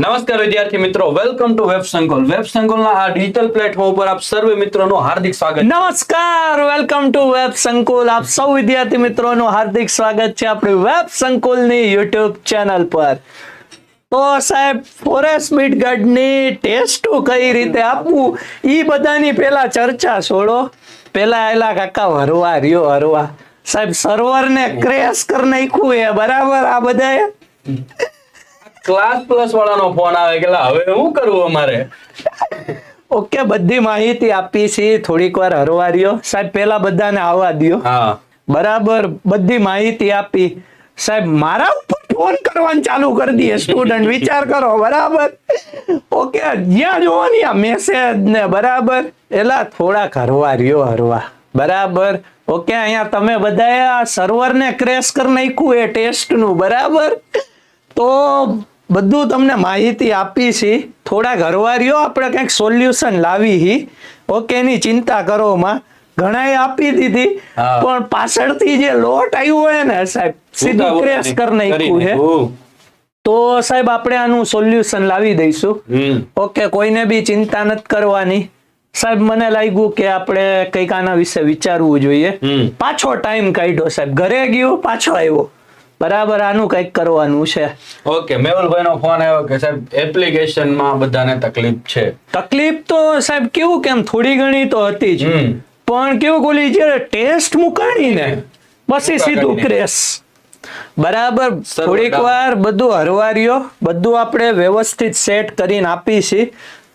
નમસ્કાર વિદ્યાર્થી મિત્રો welcome to web Sankul web સંકુલના આ ડિજિટલ પ્લેટફોર્મ પર આપ સર્વે મિત્રોનું હાર્દિક સ્વાગત નમસ્કાર વેલકમ ટુ વેબ સંકુલ આપ સૌ વિદ્યાર્થી મિત્રોનું હાર્દિક સ્વાગત છે આપણી વેબ સંકુલની યુટ્યુબ ચેનલ પર. તો સાહેબ ફોરેસ્ટ મીટ ગાર્ડની ટેસ્ટ કઈ રીતે આપવું? એ બધાની પેલા ચર્ચા છોડો. પેલા એલા કાકા હરવા, રહ્યો હરવા. સાહેબ સર્વરને ક્રેશ કરી નાખ્યું એ બરાબર? આ બધાએ? ક્લાસ પ્લસ વાળાનો ફોન આવે કે હવે શું કરવું અમારે? ઓકે બધી માહિતી આપી છે. થોડીક વાર હરવા રહ્યો સાહેબ પેલા બધાને આવવા દો બરાબર બધી માહિતી આપી. સાહેબ મારા ઉપર ફોન કરવાનું ચાલુ કરી દઈએ સ્ટુડન્ટ વિચાર કરો બરાબર? ઓકે જ્યાં જોવો ને આ મેસેજ ને બરાબર? એલા થોડાક હરવા રહ્યો હરવા. બરાબર? ઓકે અહીંયા તમે બધાએ આ સર્વરને ક્રેશ કરી નાખ્યું એ ટેસ્ટનું બરાબર? તો બધું તમને માહિતી આપી છે થોડા ઘરવારીઓ આપણે કંઈક સોલ્યુશન લાવી હી ઓકે એની ચિંતા કરો માં. ઘણાએ આપી દીધી. પણ પાછળથી જે લોટ આવ્યો હોય ને સાહેબ સીધું ક્રેશ કરી. નાખ્યું છે. તો સાહેબ આપણે આનું સોલ્યુશન લાવી દઈશું. ઓકે કોઈને બી ચિંતા નથી કરવાની. સાહેબ મને લાગ્યું કે આપણે કંઈક આના વિશે વિચારવું જોઈએ. પાછો ટાઈમ કાઢ્યો સાહેબ. ઘરે ગયો પાછો આવ્યો. બરાબર આનું કંઈક કરવાનું છે. ઓકે મેહુલભાઈ નો ફોન આવ્યો કે સાહેબ એપ્લિકેશનમાં બધાને તકલીફ છે. તકલીફ તો સાહેબ કેવું કેમ થોડી ઘણી તો હતી જ. પણ કેવું બોલી જ્યારે ટેસ્ટ મુકાણી ને પછી સીધું ક્રેશ બરાબર. થોડીક વાર બધું હરવાર્યો બધું આપણે વ્યવસ્થિત સેટ કરીને આપી છે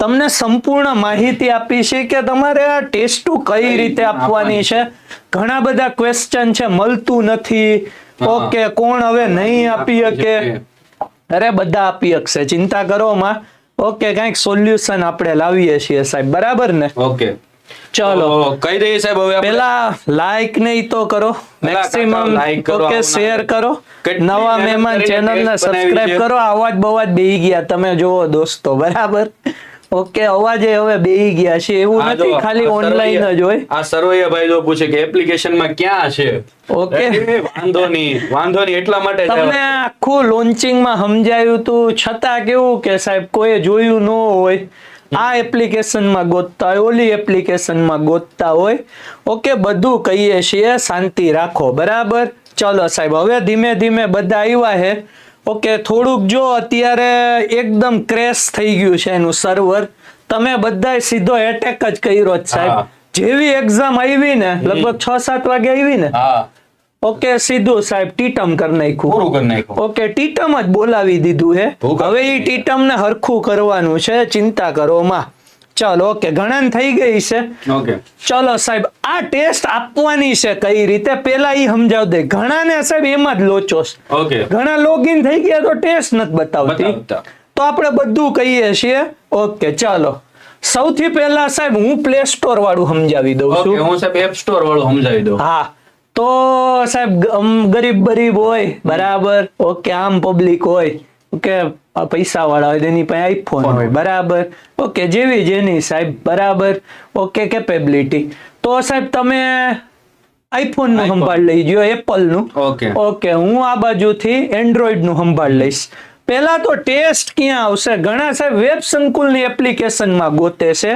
તમને સંપૂર્ણ માહિતી આપી છે કે તમારે આ ટેસ્ટ કઈ રીતે આપવાની છે? ઘણા બધા ક્વેશ્ચન છે મળતું નથી. ઓકે કોણ હવે નહીં આપી શકે? અરે બધા આપી શકશે. ચિંતા કરો માં. ઓકે કંઈક સોલ્યુશન આપણે લાવીએ છીએ સાહેબ. બરાબર ને? ઓકે. ચલો. કહી દઈએ સાહેબ હવે પેલા લાઈક ને તો કરો. મેક્સિમમ ઓકે શેર કરો. નવા મહેમાન ચેનલ ને સબસ્ક્રાઇબ. કરો. અવાજ બવાજ બેહી ગયા. તમે જોવો દોસ્તો. બરાબર? ઓકે અવાજે હવે બેહી ગયા છે. એવું નથી ખાલી ઓનલાઈન જ હોય. આ સરોયા ભાઈ જો પૂછે કે એપ્લિકેશનમાં ક્યાં છે? ઓકે. વાંધો નહીં વાંધો નહીં એટલા માટે તમને આખું લોન્ચિંગમાં સમજાયું તું. છતાં કેવું કે સાહેબ કોઈ જોયું ન હોય. આ એપ્લિકેશનમાં ગોતતા હોય ઓલી એપ્લિકેશનમાં ગોતતા હોય. ઓકે બધું કહીએ છીએ શાંતિ રાખો. બરાબર? ચલો સાહેબ હવે ધીમે ધીમે બધા આવ્યા હે ઓકે થોડુંક જો અત્યારે એકદમ ક્રેશ થઈ ગયું છે એનું સર્વર તમે બધા સીધો એટેક જ કર્યો જ સાહેબ. જેવી એક્ઝામ આવી ને લગભગ છ સાત વાગે આવી ને ઓકે સીધું સાહેબ ટીટમ કરી નાખ્યું. પૂરું કરી નાખ્યું. ઓકે ટીટમ જ બોલાવી દીધું હે. હવે એ ટીટમ ને હરખું કરવાનું છે ચિંતા કરો માં. ચલો ઓકે ઘણા થઈ ગઈ છે. ઓકે. ચલો સાહેબ આ ટેસ્ટ આપવાની છે કઈ રીતે? પેલા ઈ સમજાવ દે. ઘણા ને સાહેબ એમાં જ લોચો છે. ઓકે. ઘણા લોગિન થઈ ગયા તો ટેસ્ટ નથી બતાવતી. તો આપણે બધું કહીએ છીએ. ઓકે ચાલો. સૌથી પહેલા સાહેબ હું પ્લે સ્ટોર વાળું સમજાવી દઉં છું. હું સાહેબ એપ સ્ટોર વાળું સમજાવી દઉં. હા. તો સાહેબ ગરીબ ગરીબ હોય બરાબર. ઓકે આમ પબ્લિક હોય. ઓકે પૈસા વાળા હોય તેની પાસે આઈફોન હોય. બરાબર? ઓકે જેવી જેની સાહેબ બરાબર? ઓકે કેપેબિલિટી તો સાહેબ તમે આઈફોનનું સંભાળ લઈ ગયો એપલનું ઓકે. ઓકે હું આ બાજુથી એન્ડ્રોઈડનું સંભાળ લઈશ. પેલા તો ટેસ્ટ ક્યાં આવશે? ઘણા સાહેબ વેબ સંકુલની એપ્લિકેશનમાં ગોતે છે.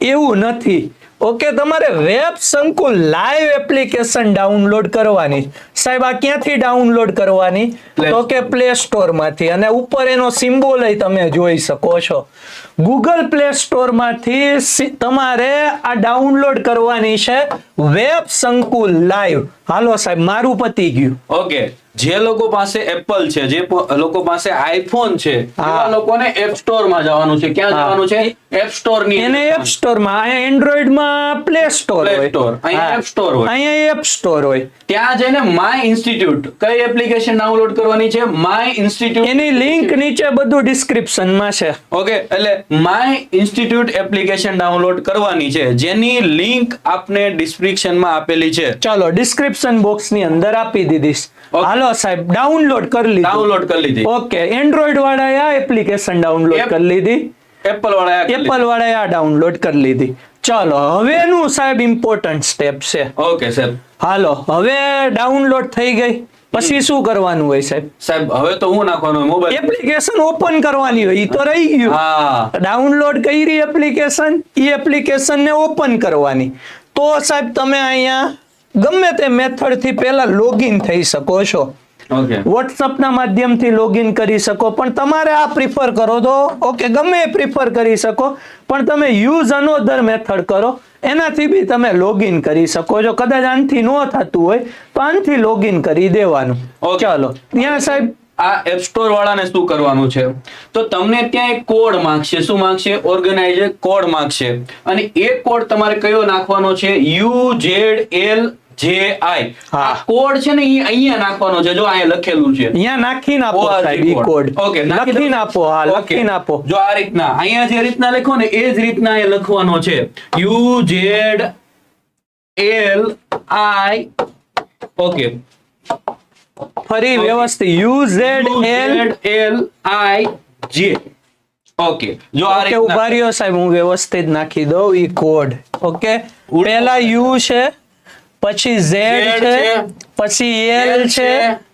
એવું નથી. ઓકે તમારે વેબ સંકુલ લાઈવ એપ્લિકેશન ડાઉનલોડ કરવાની સાહેબ આ ક્યાંથી ડાઉનલોડ કરવાની? તો કે પ્લે સ્ટોરમાંથી. અને ઉપર એનો સિમ્બોલ તમે જોઈ શકો છો. ગૂગલ પ્લે સ્ટોરમાંથી તમારે આ ડાઉનલોડ કરવાની છે વેબ સંકુલ લાઈવ. હાલો સાહેબ મારું પતી ગયું. ઓકે. જે લોકો પાસે એપલ છે જે લોકો પાસે આઈફોન છે. એવા લોકોને એપ સ્ટોરમાં જવાનું છે. ક્યાં જવાનું છે? એપ સ્ટોરની એને એપ સ્ટોરમાં અહીંયા એન્ડ્રોઈડમાં પ્લે સ્ટોર હોય. Store. અહીંયા એપ સ્ટોર હોય. અહીંયા એપ સ્ટોર હોય. ત્યાં જઈને માય ઇન્સ્ટિટ્યૂટ કઈ એપ્લિકેશન ડાઉનલોડ કરવાની છે? માય ઇન્સ્ટિટ્યૂટ એની લિંક નીચે બધું ડિસ્ક્રિપ્શનમાં છે. ઓકે એટલે માય ઇન્સ્ટિટ્યૂટ એપ્લિકેશન ડાઉનલોડ કરવાની છે. જેની લિંક આપને ડિસ્ક્રિપ્શનમાં આપેલી છે. ચાલો ડિસ્ક્રિપ્શન બોક્સની અંદર આપી દીધીશ. Okay. હાલો સાહેબ ડાઉનલોડ કરી લીધી. ડાઉનલોડ કરી લીધી. ઓકે એન્ડ્રોઈડ વાળાએ આ એપ્લિકેશન ડાઉનલોડ કરી લીધી. એપલ વાળા એપલ વાળાએ આ ડાઉનલોડ કરી લીધી. ચાલો હવેનું સાહેબ ઇમ્પોર્ટન્ટ સ્ટેપ છે. ઓકે સાહેબ. હાલો હવે ડાઉનલોડ થઈ ગઈ. પછી શું કરવાનું હોય સાહેબ? સાહેબ હવે તો હું નાખવાનું મોબાઈલ એપ્લિકેશન ઓપન કરવાની હોય એ તો રહી ગયું. હા. ડાઉનલોડ કરી એપ્લિકેશન એ એપ્લિકેશનને ઓપન કરવાની. તો સાહેબ તમે અહીંયા ગમે તે મેથડથી પહેલા લોગિન થઈ શકો છો. વોટ્સઅપના માધ્યમથી લોગિન કરી શકો પણ તમારે આ પ્રિફર કરો તો ઓકે ગમે એ પ્રિફર કરી શકો પણ તમે યુઝ અનોધર મેથડ કરો એનાથી બી તમે લોગિન કરી શકો છો. કદાચ આનથી ન થતું હોય તો આનથી લોગિન કરી દેવાનું. ચાલો ત્યાં સાહેબ. આ એપ સ્ટોર વાળાને શું કરવાનું છે? તો તમને ત્યાં એક કોડ માંગશે. શું માંગશે? ઓર્ગેનાઇઝર કોડ માંગશે. અને એ કોડ તમારે કયો નાખવાનો છે? યુ જેડ એલ જે આઈ. આ કોડ છે ને અહીંયા નાખવાનો છે. જો અહીંયા લખેલું છે. અહીંયા નાખીને આપો સાહેબ ઈ કોડ ઓકે. લખીને આપો હા. લખીને આપો. જો આ રીતના અહીંયા જે રીતના લખો ને એ જ રીતના એ લખવાનો છે. U Z L I okay ફરી વ્યવસ્થિત. U Z L L I જે ઓકે જો આ રીતે ઊભા રહ્યો સાહેબ હું વ્યવસ્થિત નાખી દઉં ઈ કોડ ઓકે પહેલા યુ છે પછી ઝેડ છે પછી એલ છે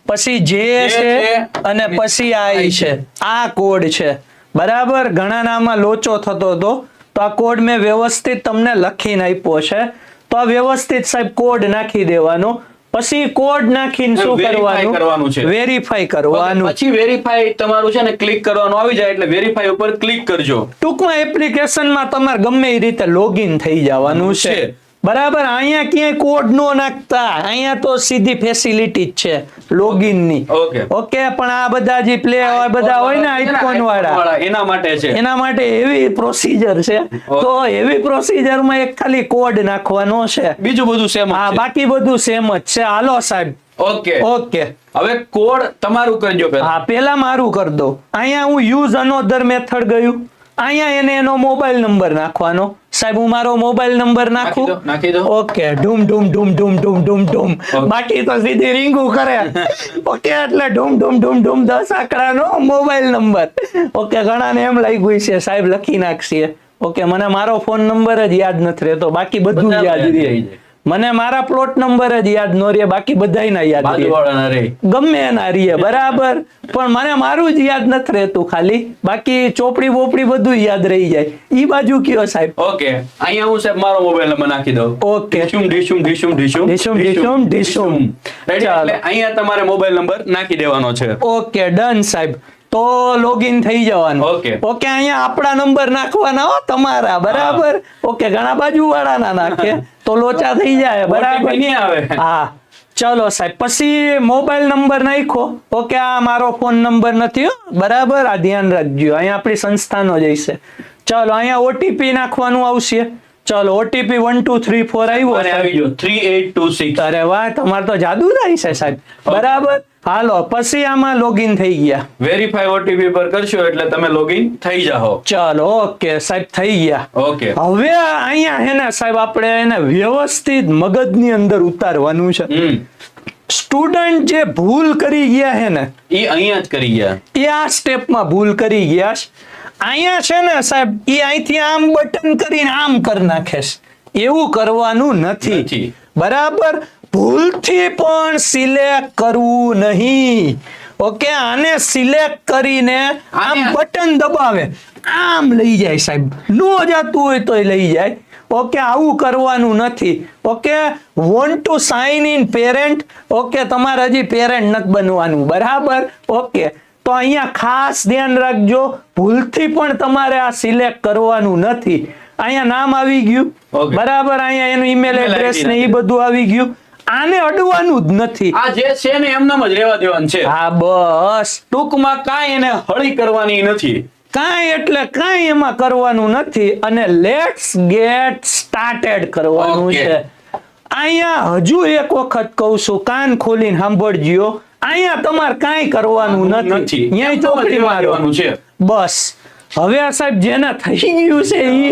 પછી જે છે અને પછી આઈ છે. આ કોડ છે. બરાબર? ઘણા નામાં લોચો થતો હતો. તો આ કોડ મેં વ્યવસ્થિત તમને લખીને આપ્યો છે. તો આ વ્યવસ્થિત સાહેબ કોડ નાખી દેવાનો. પછી કોડ નાખીને શું કરવાનું? કરવાનું છે. વેરીફાઈ કરવાનું. પછી વેરીફાઈ તમારું છે ને ક્લિક કરવાનું આવી જાય એટલે વેરીફાઈ ઉપર ક્લિક કરજો. ટૂંકમાં એપ્લિકેશનમાં તમારે ગમે એ રીતે લોગિન થઈ જવાનું છે. બરાબર અહીંયા ક્યાંય કોડ નો નાખતા. અહીંયા તો સીધી ફેસિલિટી જ છે લોગિનની ઓકે પણ આ બધા જે પ્લે બધા હોય ને આઈફોન વાળા. એના માટે છે. એના માટે એવી પ્રોસીજર છે. તો એવી પ્રોસીજરમાં એક ખાલી કોડ નાખવાનો છે. બીજું બધું સેમ હા બાકી બધું સેમ જ છે. હાલો સાહેબ. ઓકે ઓકે હવે કોડ તમારું કરજો પહેલા. હા પેલા મારું કરી દો. અહીંયા હું યુઝ અનોધર મેથડ ગયું. અહીંયા એને એનો મોબાઈલ નંબર નાખવાનો. સાહેબ હું મારો મોબાઈલ નંબર નાખું. ઓકે ઢૂમ ઢૂમ ઢૂમ ઢૂમ ઢૂમ ઢૂમ ઢૂમ બાકી તો સીધી રીંગું કરે. ઓકે એટલે ઢૂમ ઢૂમ ઢૂમ ઢૂમ દસ આંકડાનો મોબાઈલ નંબર. ઓકે ઘણાને એમ લાગ્યું છે સાહેબ લખી નાખશે. ઓકે મને મારો ફોન નંબર જ યાદ નથી રહેતો. બાકી બધું યાદ રહી જાય. મને મારા પ્લોટ નંબર જ યાદ ન રે બાકી બધાયના યાદ રે ગમે એના રીએ બરાબર. પણ મને મારું જ યાદ નથી રહેતું ખાલી. બાકી ચોપડી બોપડી બધું યાદ રહી જાય. ઈ બાજુ કયો સાહેબ? ઓકે અહીંયા હું સાહેબ મારો મોબાઈલ નંબર નાખી દઉં. ઓકે. ઢીશુમ ઢીશુમ ઢીશુમ ઢીશુમ ઢીશુમ, ઢીશુમ, ઢીશુમ. એટલે અહીંયા તમારે મોબાઈલ નંબર નાખી દેવાનો છે. ઓકે ડન સાહેબ. તો લોગિન થઈ જવાનું. ઓકે અહીંયા આપણા નંબર નાખવાના હો તમારા બરાબર? ઓકે ઘણા બાજુ વાળાના નાખે. તો લોચા થઈ જાય બરાબર? નહીં આવે. હા. ચલો સાહેબ પછી મોબાઈલ નંબર નાખો ઓકે આ મારો ફોન નંબર નથી હો. બરાબર? આ ધ્યાન રાખજો. અહીંયા આપણી સંસ્થાનો જઈશે ચલો અહીંયા ઓટીપી નાખવાનું આવશે. ચલો OTP one two three four આવ્યો અને આવી ગયો. થ્રી એટ ટુ સિક્સ અરે વાહ તમારે તો જાદુ થાય છે સાહેબ. બરાબર? હાલો પછી આમાં લોગિન થઈ ગયા. વેરીફાઈ ઓટીપી પર કરશો એટલે તમે લોગિન થઈ જાઓ. ચલો ઓકે સાહેબ થઈ ગયા. ઓકે. હવે અહીંયા હે ને સાહેબ આપણે એને વ્યવસ્થિત મગજની અંદર ઉતારવાનું છે. સ્ટુડન્ટ જે ભૂલ કરી ગયા હે ને એ અહીંયા જ કરી ગયા. એ આ સ્ટેપમાં ભૂલ કરી ગયા છે. અહીંયા છે ને સાહેબ એ અહીંથી આમ બટન કરીને આમ કરી નાખે છે. એવું કરવાનું નથી. નથી. બરાબર? ભૂલથી પણ સિલેક્ટ કરવું નહીં. ઓકે આને સિલેક્ટ કરીને આમ બટન દબાવે. આમ લઈ જાય સાહેબ. નો જતું હોય તોય લઈ જાય. ઓકે આવું કરવાનું નથી. Okay want to sign in parent okay તમારે હજી પેરેન્ટ નથી બનવાનું. બરાબર? ઓકે. તો અહીંયા ખાસ ધ્યાન રાખજો ભૂલથી પણ તમારે આ સિલેક્ટ કરવાનું નથી. અહીંયા નામ આવી ગયું. બરાબર અહીંયા એનું ઈમેલ એડ્રેસ ને એ બધું આવી ગયું. આને અડવાનું જ નથી. આ જે છે ને એમનામ જ રહેવા દેવાનું છે. હા બસ. ટૂંકમાં કાંઈ એને હળી કરવાની નથી. કાંઈ એટલે કાંઈ એમાં કરવાનું નથી. અને લેટ્સ ગેટ સ્ટાર્ટેડ કરવાનું છે. અહીંયા હજુ એક વખત કહું છું કાન ખોલીને સાંભળજો. અહીંયા તમારે કાંઈ કરવાનું નથી. અહીંયા ચોકડી મારવાનું છે? બસ. હવે આ સાહેબ જેના થઈ ગયું છે એ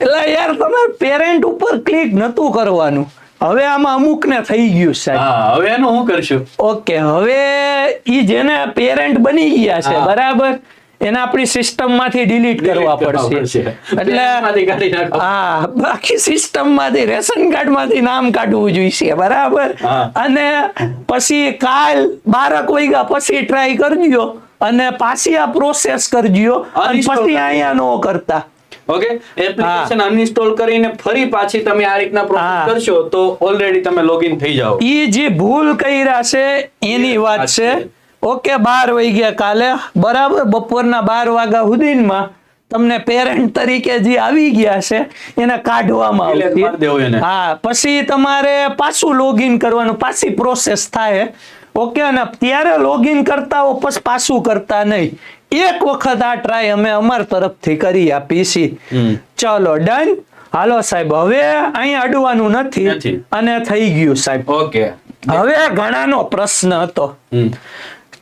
એટલે યાર તમારે પેરેન્ટ ઉપર ક્લિક નતું કરવાનું. હવે આમાં અમુક ને થઈ ગયું છે. સાહેબ હવે એનું શું કરશું? ઓકે હવે ઈ જેને પેરેન્ટ બની ગયા છે બરાબર? એને આપણી સિસ્ટમમાંથી ડિલીટ કરવા પડશે. એટલે. હા બાકી સિસ્ટમમાંથી રેશન કાર્ડમાંથી નામ કાઢવું જોઈશે બરાબર? અને પછી કાલ બારક વાગ્યા પછી ટ્રાય કરજો અને પાછી આ પ્રોસેસ કરજો અને પછી. અહીંયા નો કરતા. ઓકે એપ્લિકેશન અનઇન્સ્ટોલ કરીને ફરી પાછી તમે આ રીતના. પ્રોસેસ કરશો તો ઓલરેડી તમે લોગિન થઈ જાઓ. એ જે ભૂલ કર્યા છે એની વાત છે. ઓકે બાર વાગ્યા કાલે. બરાબર બપોરના બાર વાગ્યા સુધીમાં તમને પેરેન્ટ તરીકે જે આવી ગયા છે એને કાઢવામાં. આવશે. હા પછી તમારે પાછું લોગિન કરવાનું પાછી પ્રોસેસ થાય. ઓકે અને ત્યારે લોગિન કરતા હો પછી પાછું કરતા નહીં. એક વખત આ ટ્રાય અમે અમાર તરફથી કરી આપી છીએ. ચલો ડન હાલો સાહેબ હવે અહીં અડવાનું નથી. અને થઈ ગયું સાહેબ. ઓકે. હવે ઘણાનો પ્રશ્ન હતો.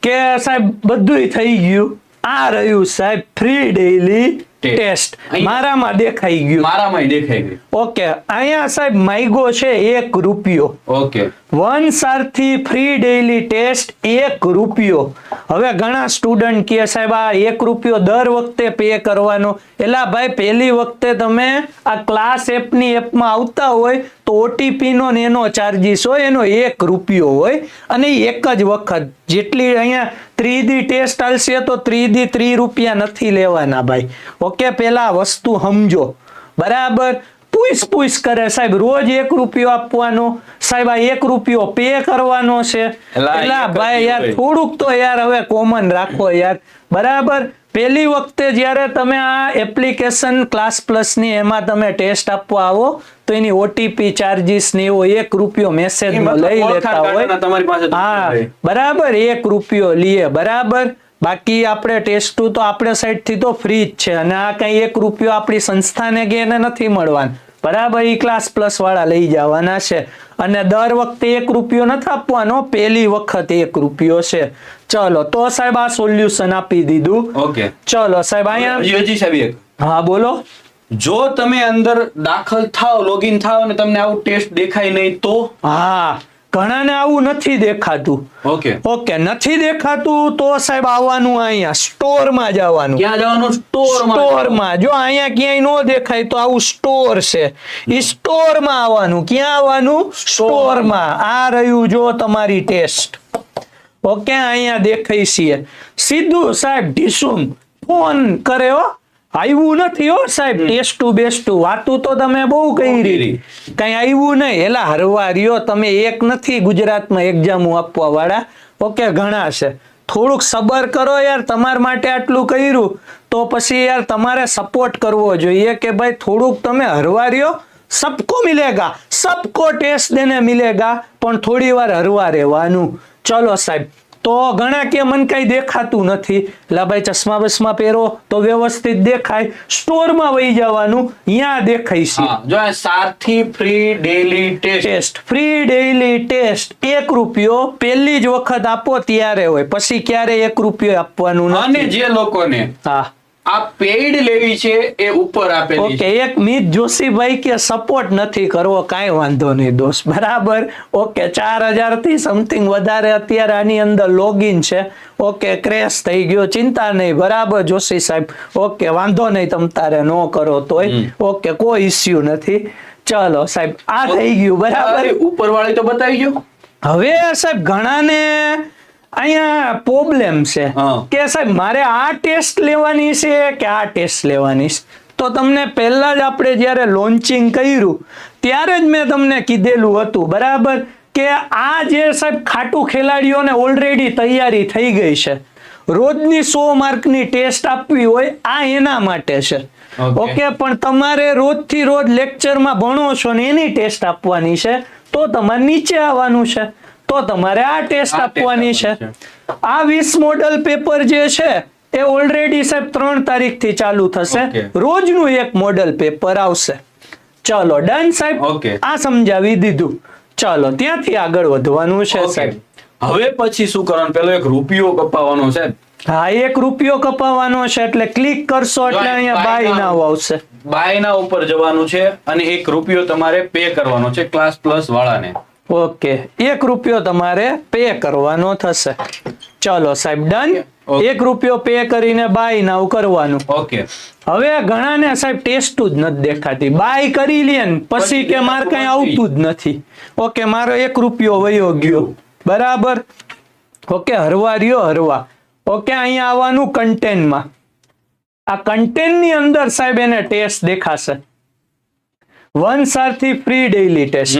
કે સાહેબ બધુંય થઈ ગયું. આ રહ્યું સાહેબ ફ્રી ડેઈલી ટેસ્ટ મારામાં દેખાઈ ગયું. મારામાં દેખાઈ ગયું. ઓકે અહીંયા સાહેબ માઇગો છે એક રૂપિયો. Okay. One Sarthi free daily test એક રૂપિયો. હવે ઘણા સ્ટુડન્ટ કહે સાહેબ, આ એક રૂપિયો દર વખતે પે કરવાનો. એલા ભાઈ, પહેલી વખતે તમે આ ક્લાસ એપની એપમાં આવતા હોય તો ઓટીપીનો ને એનો ચાર્જીસ હોય, એનો એક રૂપિયો હોય. અને એક જ વખત. જેટલી અહીંયા ત્રીજી ટેસ્ટ આવશે તો ત્રીજી ત્રી રૂપિયા નથી લેવાના ભાઈ. ઓકે, પહેલાં વસ્તુ સમજો. બરાબર? પૂછ પૂછ કરે સાહેબ રોજ એક રૂપિયો આપવાનો સાહેબ આ એક રૂપિયો પે કરવાનો છે. જ ભાઈ યાર થોડુંક તો યાર હવે કોમન રાખો યાર. બરાબર? પહેલી વખતે જ્યારે તમે આ એપ્લિકેશન ક્લાસ પ્લસની એમાં તમે ટેસ્ટ આપવા આવો તો એની ઓટીપી ચાર્જીસ ને એવો એક રૂપિયો મેસેજ લઈ લેતા હોય. તમારી હા હોય. બરાબર? એક રૂપિયો લઈએ બરાબર? બાકી આપણે ટેસ્ટ ટુ તો આપણે સાઈડથી તો ફ્રી જ છે અને આ કઈ એક રૂપિયો આપણી સંસ્થાને કે એને નથી મળવાનું. બરાબર ઈ ક્લાસ પ્લસ વાળા લઈ જવાના છે. અને દર વખતે એક રૂપિયો નથી આપવાનો પહેલી વખત એક રૂપિયો છે. ચલો તો સાહેબ આ સોલ્યુશન આપી દીધું. ઓકે. ચલો સાહેબ અહીંયા સાહેબ એક. હા બોલો. જો તમે અંદર દાખલ થાવ લોગિન થાવ અને તમને આવું ટેસ્ટ દેખાય નહીં તો? હા. ઘણાને આવું નથી દેખાતું. ઓકે. ઓકે નથી દેખાતું તો સાહેબ આવવાનું અહીંયા સ્ટોરમાં જવાનું. ક્યાં જવાનું? સ્ટોરમાં સ્ટોરમાં. જો અહીંયા ક્યાંય નો દેખાય તો આવું સ્ટોર છે. ઈ સ્ટોરમાં આવવાનું. ક્યાં આવવાનું? સ્ટોરમાં. આ રહ્યું જો તમારી ટેસ્ટ. ઓકે અહીંયા દેખાય છે. સીધું સાહેબ ઢીસુમ ફોન કરે હો. આવ્યું નથી હો સાહેબ ટેસ્ટુ બેસ્ટુ વાતું તો તમે બહુ કરી રહી. કઈ આવ્યું નહીં. એલા હરવા રહ્યો તમે એક નથી ગુજરાતમાં એક્ઝામો આપવા વાળા. ઓકે ઘણા છે. થોડુંક સબર કરો યાર તમારા માટે આટલું કર્યું. તો પછી યાર તમારે સપોર્ટ કરવો જોઈએ કે ભાઈ થોડુંક તમે હરવા રહ્યો સબકો મિલેગા. સબકો ટેસ્ટ દેને મિલેગા પણ થોડી વાર હરવા રહેવાનું. ચલો સાહેબ તો ઘણા કે મન કઈ દેખાતું નથી. એટલે ભાઈ ચશ્મા બસમા પહેરો તો વ્યવસ્થિત દેખાય. સ્ટોરમાં વહી જવાનું ત્યાં દેખાય છે. જો Sarthi free daily test free daily test એક રૂપિયો પહેલી જ વખત આપો ત્યારે હોય. પછી ક્યારે એક રૂપિયો આપવાનું અને જે લોકોને હા. આ પેઇડ લેવી છે એ ઉપર આપેલી ઓકે એક મિત જોશીભાઈ કે સપોર્ટ નથી કરવો કાંઈ વાંધો નહીં દોસ્ત. બરાબર? ઓકે ચાર હજારથી સમથિંગ વધારે અત્યારે આની અંદર લોગિન છે. ઓકે ક્રેશ થઈ ગયો ચિંતા નહીં. બરાબર જોશી સાહેબ? ઓકે વાંધો નહીં તમ તારે નો કરો તોય. ઓકે કોઈ ઇસ્યુ નથી. ચલો સાહેબ આ થઈ ગયું બરાબર? ઉપર વાળી તો બતાવી ગયો હવે સાહેબ ઘણાને અહીંયા પ્રોબ્લેમ છે. કે સાહેબ મારે આ ટેસ્ટ લેવાની છે કે આ ટેસ્ટ લેવાની છે? તો તમને પહેલા જ આપણે જ્યારે લોન્ચિંગ કર્યું ત્યારે જ મેં તમને કીધેલું હતું બરાબર? કે આ જે સાહેબ ખાટું ખેલાડીઓને ઓલરેડી તૈયારી થઈ ગઈ છે. રોજની સો માર્કની ટેસ્ટ આપવી હોય આ એના માટે છે. ઓકે પણ તમારે રોજથી રોજ લેક્ચરમાં ભણો છો ને એની ટેસ્ટ આપવાની છે તો તમારે નીચે આવવાનું છે. તો તમારે આ ટેસ્ટ આપવાની છે. આ વીસ મોડલ પેપર જે છે એ ઓલરેડી સાહેબ ત્રણ તારીખથી ચાલુ થશે. રોજનું એક મોડલ પેપર આવશે. ચલો ડન સાહેબ. આ સમજાવી દીધું. ચલો ત્યાંથી આગળ વધવાનું છે સાહેબ. હવે પછી શું કરવાનું? પેલો એક રૂપિયો કપાવવાનો છે. હા એક રૂપિયો કપાવવાનો છે એટલે ક્લિક કરશો એટલે અહીંયા બાય નાવ આવશે. બાય ના ઉપર જવાનું છે અને એક રૂપિયો તમારે પે કરવાનો છે ક્લાસ પ્લસ વાળાને. ઓકે. એક રૂપિયો તમારે પે કરવાનો થશે. ચલો સાહેબ ડન એક રૂપિયો પે કરીને બાય નાવ કરવાનું. ઓકે. હવે ઘણાને સાહેબ ટેસ્ટ જ નથી દેખાતી. બાય કરી લે ને પછી કે મારે કઈ આવતું જ નથી. ઓકે મારો એક રૂપિયો વયો ગયો. બરાબર? ઓકે હરવા રહ્યો હરવા. ઓકે અહીંયા આવવાનું કન્ટેનમાં આ કન્ટેનની અંદર સાહેબ એને ટેસ્ટ દેખાશે. One Sarathi free daily test.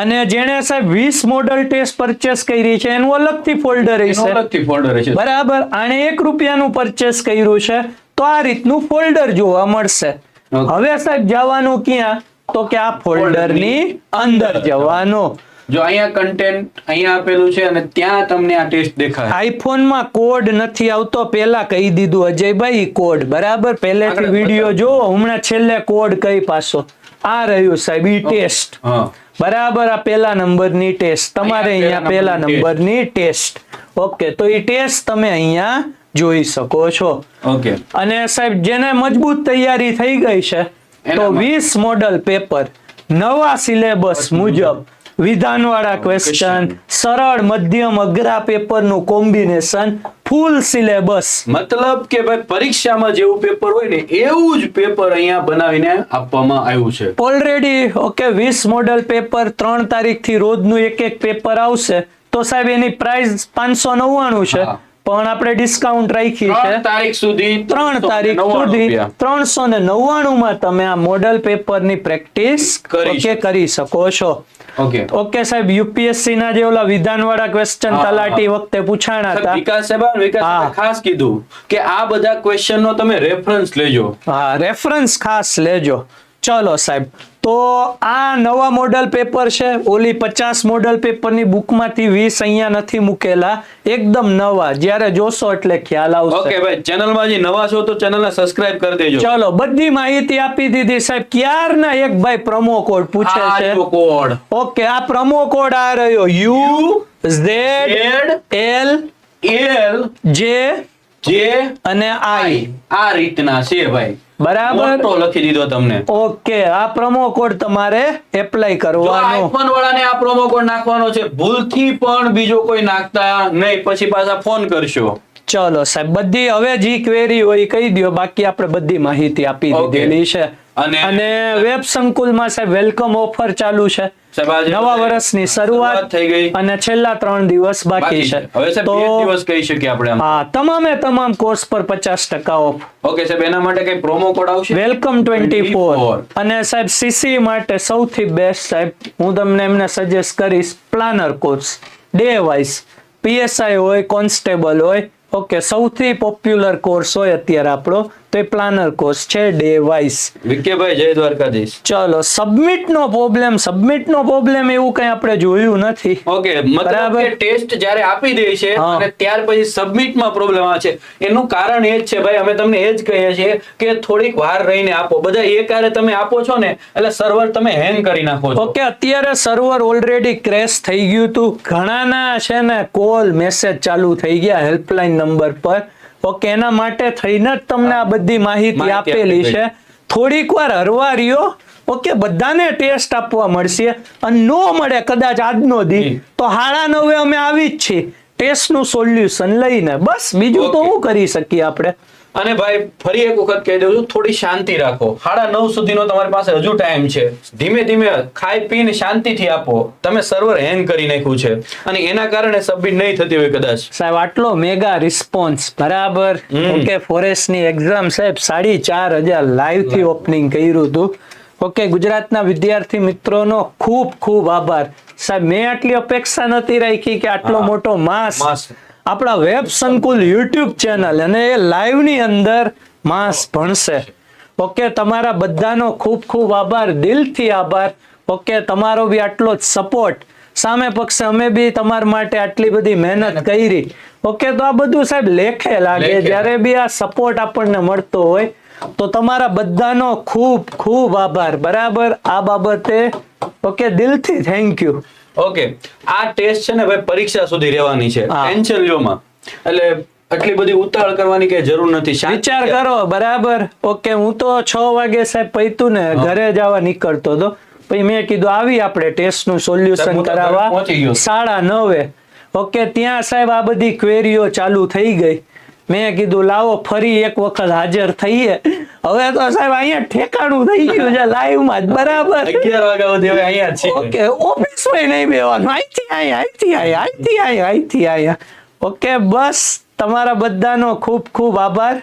અને જેણે સાહેબ વીસ મોડલ ટેસ્ટ પરચેસ કરી છે એનું અલગથી ફોલ્ડર અલગથી ફોલ્ડર છે. બરાબર આણે એક રૂપિયાનું પરચેસ કર્યું છે તો આ રીતનું ફોલ્ડર જોવા મળશે. હવે સાહેબ જવાનું ક્યાં? તો કે આ ફોલ્ડરની અંદર જવાનું. જો અહીંયા કન્ટેન્ટ અહીંયા આપેલું છે અને ત્યાં તમને આ ટેસ્ટ દેખાય આઈફોનમાં કોડ નથી આવતો પેલા કહી દીધું અજયભાઈ કોડ બરાબર? પહેલેથી વીડિયો જો હમણાં છેલ્લે કોડ કઈ પાછો? આ રહ્યું સાહેબ ઈ ટેસ્ટ બરાબર? આ પહેલા નંબરની ટેસ્ટ તમારે અહીંયા પહેલા પહેલા નંબરની ટેસ્ટ ઓકે તો ઈ ટેસ્ટ તમે અહીંયા જોઈ શકો છો. ઓકે અને સાહેબ જેને મજબૂત તૈયારી થઈ ગઈ છે તો. વીસ મોડલ પેપર નવા સિલેબસ મુજબ વિધાનવાળા ક્વેશ્ચન સરળ મધ્યમ અઘરા પેપરનું કોમ્બિનેશન ફૂલ સિલેબસ મતલબ કે ભાઈ પરીક્ષામાં જેવું પેપર હોય ને એવું જ પેપર અહીંયા બનાવીને આપવામાં આવ્યું છે. ઓલરેડી ઓકે વીસ મોડલ પેપર ત્રણ તારીખથી રોજનું એક એક પેપર આવશે. તો સાહેબ એની પ્રાઇસ પાંચસો નવ્વાણું છે. પણ આપણે ડિસ્કાઉન્ટ રાખીએ છે તારીખ સુધી ત્રણ તારીખ સુધી ત્રણસો ને નવ્વાણું માં તમે આ મોડલ પેપરની પ્રેક્ટિસ કરી ઓકે કરી શકો છો. ઓકે સાહેબ યુપીએસસી ના જે ઓલા વિધાનવાળા ક્વેશ્ચન તલાટી વખતે પૂછાણા હતા. વિકાસ સાહેબ વિકાસ ખાસ કીધું કે આ બધા ક્વેશ્ચન નો તમે રેફરન્સ લેજો. હા રેફરન્સ ખાસ લેજો. ચલો સાહેબ તો આ નવા મોડલ પેપર છે ઓલી પચાસ મોડલ પેપરની બુકમાંથી વીસ અહીંયા નથી મૂકેલા એકદમ નવા જ્યારે જોશો એટલે ખ્યાલ ઓકે આવશે ભાઈ ચેનલમાં જે નવા છો તો ચેનલને સબસ્ક્રાઇબ કરી દેજો. ચલો બધી માહિતી આપી દીધી સાહેબ ક્યારના એક ભાઈ પ્રમો કોડ પૂછે છે? કોડ ઓકે આ પ્રમો કોડ આ રહ્યો યુ ઝેડ એલ એલ જે જે અને આઈ. આ રીતના છે ભાઈ. બરાબર. તો લખી દીધો તમને. ઓકે આ પ્રોમો કોડ તમારે એપ્લાય કરવાનો. આઈફોન વાળાને આ પ્રોમો કોડ નાખવાનો છે ભૂલથી પણ બીજો કોઈ નાખતા નહીં. પછી પાછા ફોન કરશો. ચલો સાહેબ બધી હવે જે ક્વેરી હોય કહી દો બાકી આપણે બધી માહિતી આપી દીધેલી છે. અને- વેબ સંકુલમાં સાહેબ વેલકમ ઓફર ચાલુ છે. નવા વર્ષની શરૂઆત થઈ ગઈ. અને છેલ્લા ત્રણ દિવસ બાકી છે. તો દિવસ કહી શકીએ આપણે હા તમામે તમામ કોર્સ પર પચાસ ટકા ઓફ ઓકે સાહેબ એના માટે કઈ પ્રોમો કોડ આવશે? વેલકમ ટ્વેન્ટી ફોર અને સાહેબ સીસી માટે સૌથી બેસ્ટ સાહેબ હું તમને એમને સજેસ્ટ કરીશ planner course day wise PSI હોય કોન્સ્ટેબલ હોય. ઓકે સૌથી પોપ્યુલર કોર્સ હોય અત્યારે આપણો. તો એ પ્લાનર કોર્સ છે ડે વાઇઝ વિકેભાઈ જય દ્વારકાધીશ. ચલો submit no problem submit no problem એવું કઈ આપણે જોયું નથી. ઓકે મતલબ. કે ટેસ્ટ જ્યારે આપી દે છે અને ત્યાર પછી સબમિટમાં પ્રોબ્લેમ આવે છે. એનું કારણ એ જ છે ભાઈ અમે તમને એ જ કહીએ છીએ કે થોડીક વાર રહીને આપો. બધા એકારે તમે આપો છો ને એટલે સર્વર તમે હેંગ કરી નાખો છો. ઓકે અત્યારે સર્વર ઓલરેડી ક્રેશ થઈ ગયું હતું. ઘણાના છે ને કોલ મેસેજ ચાલુ થઈ ગયા હેલ્પલાઇન નંબર પર. ઓકે એના માટે થઈને જ તમને આ બધી માહિતી આપેલી છે. થોડીક વાર હરવા રહ્યો. ઓકે બધાને ટેસ્ટ આપવા મળશે. અને નો મળે કદાચ આજનો દી. તો હાડા નવે અમે આવી જ છીએ. ટેસ્ટનું સોલ્યુશન લઈને. બસ બીજું તો હું શું કરી શકીએ આપણે? અને ભાઈ ફરી એક વખત કહી દઉં છું થોડી શાંતિ રાખો. સાડા નવ સુધીનો તમારી પાસે હજુ ટાઈમ છે. ધીમે ધીમે ખાઈ પીને શાંતિથી આપો. તમે સર્વર હેંગ કરી નાખ્યું છે. અને એના કારણે સબમિટ નહીં થતી હોય કદાચ. સાહેબ આટલો મેગા રિસ્પોન્સ બરાબર? ઓકે ફોરેસ્ટની એક્ઝામ સાહેબ સાડી ચાર હજાર લાઈવથી ઓપનિંગ કર્યું હતું. ઓકે ગુજરાતના વિદ્યાર્થી મિત્રોનો ખૂબ ખૂબ આભાર. સાહેબ મેં આટલી અપેક્ષા નથી રાખી કે આટલો મોટો માસ માસ. આપણા વેબ સંકુલ યુટ્યુબ ચેનલ અને એ લાઈવની અંદર માસ ભણશે. ઓકે તમારા બધાનો ખૂબ ખૂબ આભાર દિલથી આભાર. ઓકે તમારો બી આટલો જ સપોર્ટ સામે પક્ષે અમે બી તમારા માટે આટલી બધી મહેનત કરી. ઓકે તો આ બધું સાહેબ લેખે લાગે. જ્યારે બી આ સપોર્ટ આપણને મળતો હોય તો તમારા બધાનો ખૂબ ખૂબ આભાર. બરાબર? આ બાબતે ઓકે દિલથી થેન્ક યુ ઓકે આ ટેસ્ટ છે ને ભાઈ પરીક્ષા સુધી રહેવાની છે. ટેન્શન લ્યોમાં એટલે આટલી બધી ઉતાળ કરવાની કઈ જરૂર નથી. વિચાર કરો બરાબર? ઓકે હું તો છ વાગે સાહેબ પૈતું ને ઘરે જવા નીકળતો હતો. પછી મેં કીધું આવી આપણે ટેસ્ટનું સોલ્યુશન કરાવવા. સાડા નવે. ઓકે ત્યાં સાહેબ આ બધી ક્વેરીઓ ચાલુ થઈ ગઈ. મેં કીધું લાવો ફરી એક વખત હાજર થઈએ. હવે તો સાહેબ અહીંયા ઠેકાણું થઈ ગયું છે લાઈવમાં જ બરાબર. અગિયાર વાગ્યા સુધી અહીંયા છે ઓકે ઓફિસમાં નહીં બેવાનું. અહીંથી અહીંયા અહીંથી અહીંયા અહીંથી અહીંયા અહીંથી અહીંયા ઓકે બસ તમારા બધાનો ખૂબ ખૂબ આભાર.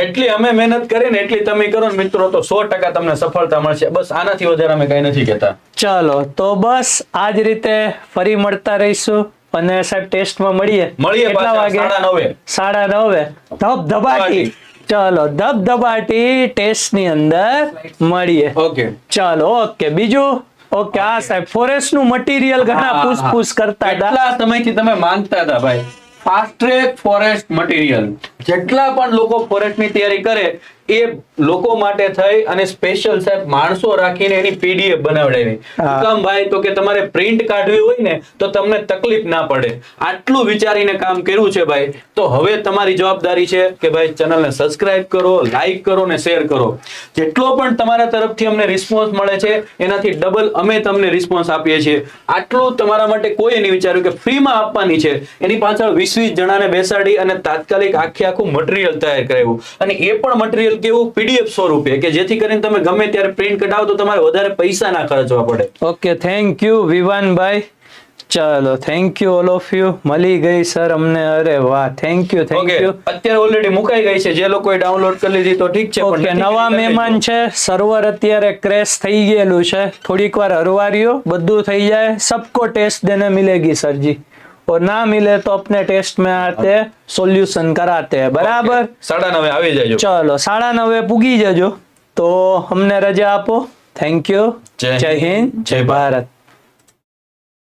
જેટલી અમે મહેનત કરી ને એટલી તમે કરો ને મિત્રો તો સો ટકા તમને સફળતા મળશે. બસ આનાથી વધારે અમે કઈ નથી કહેતા. ચલો તો બસ આ જ રીતે ફરી મળતા રહીશું. અને સાહેબ ટેસ્ટમાં મળીએ. મળીએ કેટલા વાગે સાડા નવે. સાડા નવે. ધબ ધબાટી ચલો ધબ ધબાટી ટેસ્ટની અંદર મળીએ. ઓકે. ચલો ઓકે. બીજું? ઓકે આ સાહેબ ફોરેસ્ટનું મટીરિયલ ઘણા પૂછપૂછ કરતા હતા. કેટલા સમયથી તમે માંગતા હતા ભાઈ. ફાસ્ટ ટ્રેક ફોરેસ્ટ મટીરિયલ જેટલા પણ લોકો ફોરેસ્ટની તૈયારી કરે એ લોકો માટે થઈ અને સ્પેશિયલ સાહેબ માણસો રાખીને એની પીડીએફ બનાવડાવી. હા. ભાઈ તો કે તમારે પ્રિન્ટ કાઢવી હોય ને તો તમને તકલીફ ના પડે. આટલું વિચારીને કામ કર્યું છે ભાઈ. તો હવે તમારી જવાબદારી છે કે ભાઈ ચેનલને સબસ્ક્રાઇબ કરો લાઈક કરો ને શેર કરો. જેટલો પણ તમારા તરફથી અમને રિસ્પોન્સ મળે છે એનાથી ડબલ અમે તમને રિસ્પોન્સ આપીએ છીએ. આટલું તમારા માટે કોઈ નહીં વિચાર્યું કે ફ્રીમાં આપવાની છે. એની પાછળ વીસ વીસ જણાને બેસાડી અને તાત્કાલિક આખે આખું મટીરિયલ તૈયાર કરાવ્યું. અને એ પણ મટીરિયલ મોબાઈલ કે એવું પીડીએફ સ્વરૂપે કે જેથી કરીને તમે ગમે ત્યારે પ્રિન્ટ કઢાવો તો તમારે વધારે પૈસા ના ખર્ચવા પડે. ઓકે થેન્ક યુ વિવાનભાઈ. ચાલો thank you all of you મળી ગઈ સર અમને. અરે વાહ થેન્ક યુ થેન્ક યુ અત્યારે ઓલરેડી મુકાઈ ગઈ છે. જે લોકોએ ડાઉનલોડ કરી લીધી તો ઠીક છે ઓકે નવા મહેમાન છે. સર્વર અત્યારે ક્રેશ થઈ ગયેલું છે. થોડીક વાર હરવાર્યો બધું થઈ જાય. સબકો ટેસ્ટ દેને મિલેગી સરજી और ना मिले तो अपने ટેસ્ટ में आते सोल्यूशन कराते हैं बराबर ઓકે, સાડા નવે આવી જાયજો ચલો સાડા નવે પૂગી જજો તો અમને રજા આપો થેન્ક યુ જય જય હિન્દ જય ભારત